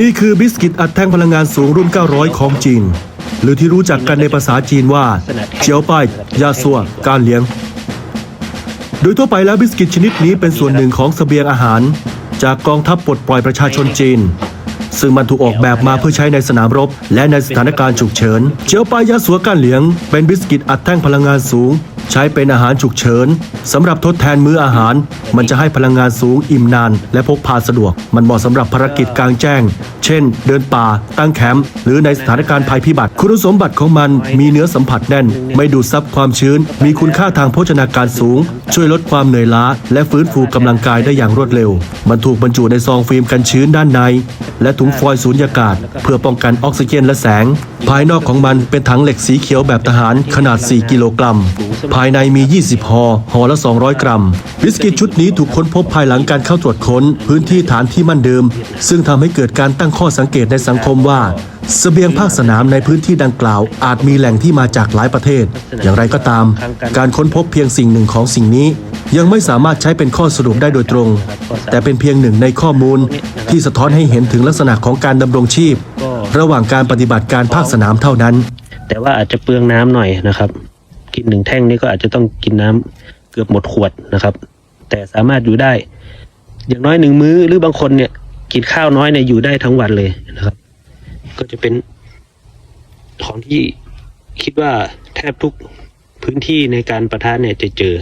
นี่คือบิสกิตอัดแท่งพลังงานสูงรุ่น 900 ของจีน หรือที่รู้จักกันในภาษาจีนว่า เจียวป้ายยาซัวการเลี้ยง โดยทั่วไปแล้วบิสกิตชนิดนี้เป็นส่วนหนึ่งของเสบียงอาหาร จากกองทัพปลดปล่อยประชาชนจีน ซึ่งมันถูกออกแบบมาเพื่อใช้ในสนามรบ และในสถานการณ์ฉุกเฉิน เจียวป้ายยาสัวกานเหลียง เป็นบิสกิตอัดแท่งพลังงานสูง ใช้เป็นอาหารฉุกเฉินสำหรับทดแทนมื้ออาหาร มันจะให้พลังงานสูงอิ่มนาน และพกพาสะดวก มันเหมาะสำหรับภารกิจกลางแจ้ง เช่น เดินป่า ตั้งแคมป์หรือในสถานการณ์ภัยพิบัติ คุณสมบัติของมันมีเนื้อสัมผัสแน่น ไม่ดูดซับความชื้น มีคุณค่าทางโภชนาการสูง ช่วยลดความเหนื่อยล้า และฟื้นฟูกำลังกายได้อย่างรวดเร็ว มันถูกบรรจุในซองฟิล์มกันชื้นด้านใน และถุงฟอยล์สูญญากาศ เพื่อป้องกันออกซิเจนและแสง ภายนอกของมันเป็นถังเหล็กสีเขียวแบบทหารขนาด 4 กิโลกรัม ภายในมี 20ห่อห่อละ 200 กรัม บิสกิตชุดนี้ถูกค้นพบภายหลังการเข้าตรวจค้น พื้นที่ฐานที่มั่นเดิม ซึ่งทำให้เกิดการตั้งข้อสังเกตในสังคมว่าเสบียงภาคสนามในพื้นที่ดังกล่าว อาจมีแหล่งที่มาจากหลายประเทศ อย่างไรก็ตาม การค้นพบเพียงสิ่งหนึ่งของสิ่งนี้ ยังไม่สามารถใช้เป็นข้อสรุปได้โดยตรง แต่เป็นเพียงหนึ่งในข้อมูลที่สะท้อนให้เห็นถึงลักษณะของการดำรงชีพ ระหว่างการปฏิบัติการภาคสนามเท่านั้น แต่ว่าอาจจะเปลืองน้ำหน่อยนะครับ กินหนึ่งแท่งนี่ก็อาจจะต้องกินน้ำเกือบหมดขวดนะครับ แต่สามารถอยู่ได้ อย่างน้อยหนึ่งมื้อหรือบางคนเนี่ย กินข้าวน้อยเนี่ยอยู่ได้ทั้งวันเลยนะครับ ก็จะเป็นของที่คิดว่าแทบทุกพื้นที่ในการประทะเนี่ยจะเจอ